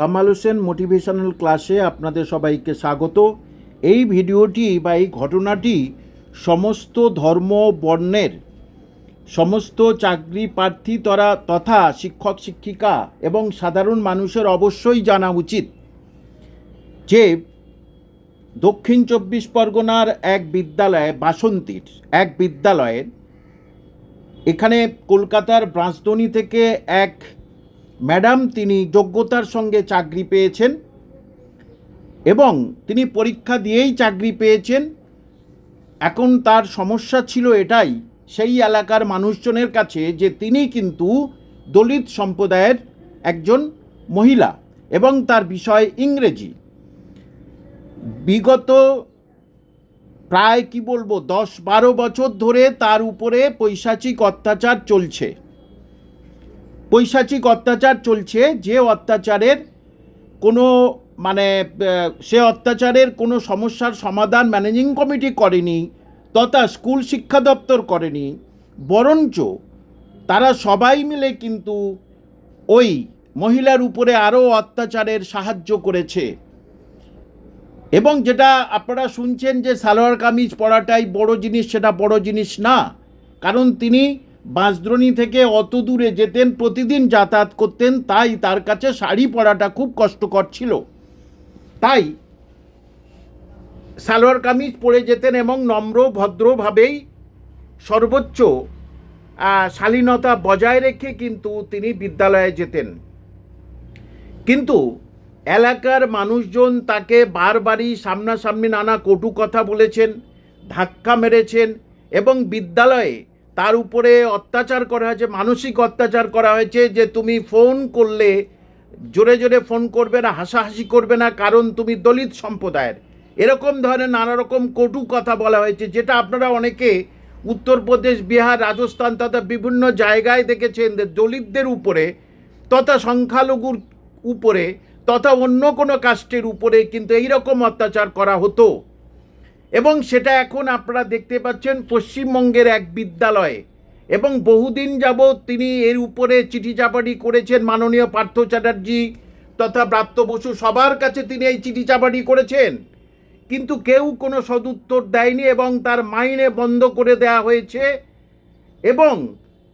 Kamal Hossain motivational ক্লাসে আপনাদের সবাইকে স্বাগত। এই ভিডিওটি বা এই ঘটনাটি সমস্ত ধর্ম, বর্ণের সমস্ত চাকরি প্রার্থী তরা তথা শিক্ষক, শিক্ষিকা এবং সাধারণ মানুষের অবশ্যই জানা উচিত যে দক্ষিণ চব্বিশ পরগনার এক বিদ্যালয়ে, বাসন্তীর এক বিদ্যালয়ের, এখানে কলকাতার ব্রাঁচদনি থেকে এক ম্যাডাম, তিনি যোগ্যতার সঙ্গে চাকরি পেয়েছেন এবং তিনি পরীক্ষা দিয়েই চাকরি পেয়েছেন। এখন তার সমস্যা ছিল এটাই, সেই এলাকার মানুষজনের কাছে যে তিনি কিন্তু দলিত সম্প্রদায়ের একজন মহিলা এবং তার বিষয় ইংরেজি। বিগত প্রায় কি বলব, দশ বারো বছর ধরে তার উপরে পৈশাচিক অত্যাচার চলছে। পৈশাচিক অত্যাচার চলছে, যে অত্যাচারের কোনো মানে সে অত্যাচারের কোনো সমস্যার সমাধান ম্যানেজিং কমিটি করেনি, তথা স্কুল শিক্ষা দপ্তর করেনি, বরঞ্চ তারা সবাই মিলে কিন্তু ওই মহিলার উপরে আরও অত্যাচারের সাহায্য করেছে। এবং যেটা আপনারা শুনছেন যে সালোয়ার কামিজ পরাটাই বড় জিনিস, সেটা বড় জিনিস না, কারণ তিনি বাঁশদ্রোণী থেকে অত দূরে যেতেন, প্রতিদিন যাতায়াত করতেন, তাই তার কাছে শাড়ি পরাটা খুব কষ্টকর ছিল। তাই সালোয়ার কামিজ পরে যেতেন এবং নম্র, ভদ্রভাবেই সর্বোচ্চ শালীনতা বজায় রেখে কিন্তু তিনি বিদ্যালয়ে যেতেন। কিন্তু এলাকার মানুষজন তাকে বারবারই সামনাসামনি নানা কটু কথা বলেছেন, ধাক্কা মেরেছেন এবং বিদ্যালয়ে তার উপরে অত্যাচার করা হয়েছে, মানসিক অত্যাচার করা হয়েছে যে তুমি ফোন করলে, জোরে জোরে ফোন করবে না, হাসাহাসি করবে না, কারণ তুমি দলিত সম্প্রদায়ের। এরকম ধরনের নানা রকম কটু কথা বলা হয়েছে, যেটা আপনারা অনেকে উত্তরপ্রদেশ, বিহার, রাজস্থান তথা বিভিন্ন জায়গায় দেখেছেন যে দলিতদের উপরে তথা সংখ্যালঘুর উপরে তথা অন্য কোনো কাস্টের উপরে কিন্তু এই রকম অত্যাচার করা হতো। এবং সেটা এখন আপনারা দেখতে পাচ্ছেন পশ্চিমবঙ্গের এক বিদ্যালয়ে। এবং বহুদিন যাবৎ তিনি এর উপরে চিঠি চাপাটি করেছেন মাননীয় পার্থ চ্যাটার্জি তথা ব্রাত্য বসু সবার কাছে তিনি এই চিঠি চাপাটি করেছেন। কিন্তু কেউ কোনো সদুত্তর দেয়নি এবং তার মাইনে বন্ধ করে দেওয়া হয়েছে এবং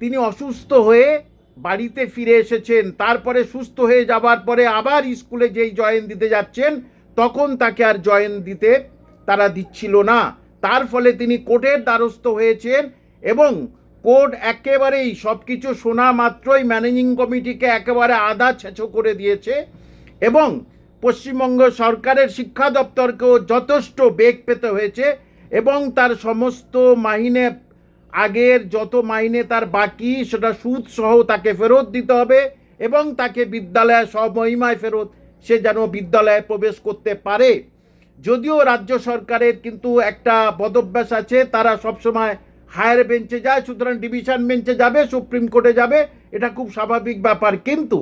তিনি অসুস্থ হয়ে বাড়িতে ফিরে এসেছেন। তারপরে সুস্থ হয়ে যাবার পরে আবার স্কুলে যেই জয়েন দিতে যাচ্ছেন, তখন তাকে আর জয়েন দিতে তারা দিচ্ছিল না। তার ফলে তিনি কোর্টের দ্বারস্থ হয়েছেন এবং কোর্ট একেবারেই সব কিছু শোনা মাত্রই ম্যানেজিং কমিটিকে একেবারে আদা ছেঁচো করে দিয়েছে এবং পশ্চিমবঙ্গ সরকারের শিক্ষা দপ্তরকেও যথেষ্ট বেগ পেতে হয়েছে এবং তার সমস্ত মাহিনে, আগের যত মাইনে তার বাকি, সেটা সুদ সহ তাকে ফেরত দিতে হবে এবং তাকে বিদ্যালয়ে স্বমহিমায় ফেরত, সে যেন বিদ্যালয়ে প্রবেশ করতে পারে। যদিও রাজ্য সরকারের কিন্তু একটা বদভ্যাস আছে, তারা সবসময় হায়ার বেঞ্চে যায়, সুতরাং ডিভিশন বেঞ্চে যাবে, সুপ্রিম কোর্টে যাবে, এটা খুব স্বাভাবিক ব্যাপার। কিন্তু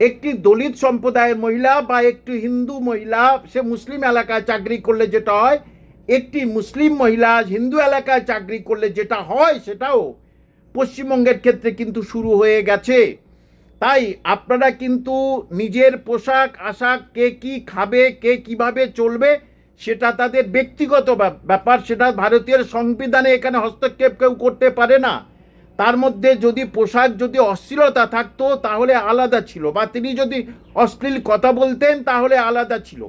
একটি দলিত সম্প্রদায়ের মহিলা বা একটি হিন্দু মহিলা, সে মুসলিম এলাকায় চাকরি করলে যেটা হয়, একটি মুসলিম মহিলা হিন্দু এলাকায় চাকরি করলে যেটা হয়, সেটাও পশ্চিমবঙ্গের ক্ষেত্রে কিন্তু শুরু হয়ে গেছে। তাই আপনারা কিন্তু নিজের পোশাক, আশাক, কে কি খাবে, কে কীভাবে চলবে, সেটা তাদের ব্যক্তিগত ব্যাপ- ব্যাপার। সেটা ভারতীয় সংবিধানে এখানে হস্তক্ষেপ কেউ করতে পারে না। তার মধ্যে যদি পোশাক, যদি অশ্লীলতা থাকতো, তাহলে আলাদা ছিল। বা তিনি যদি অশ্লীল কথা বলতেন, তাহলে আলাদা ছিল।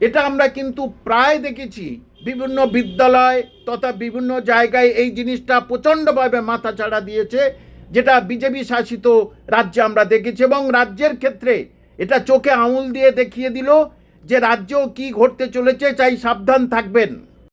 এটা আমরা কিন্তু প্রায় দেখেছি। বিভিন্ন বিদ্যালয় তথা বিভিন্ন জায়গায় এই জিনিসটা প্রচণ্ডভাবে মাথা চাড়া দিয়েছে। যেটা বিজেপি শাসিত রাজ্যে আমরা দেখেছি এবং রাজ্যের ক্ষেত্রে এটা চোখে আঙুল দিয়ে দেখিয়ে দিল যে রাজ্যেও কি ঘটতে চলেছে, চাই সাবধান থাকবেন।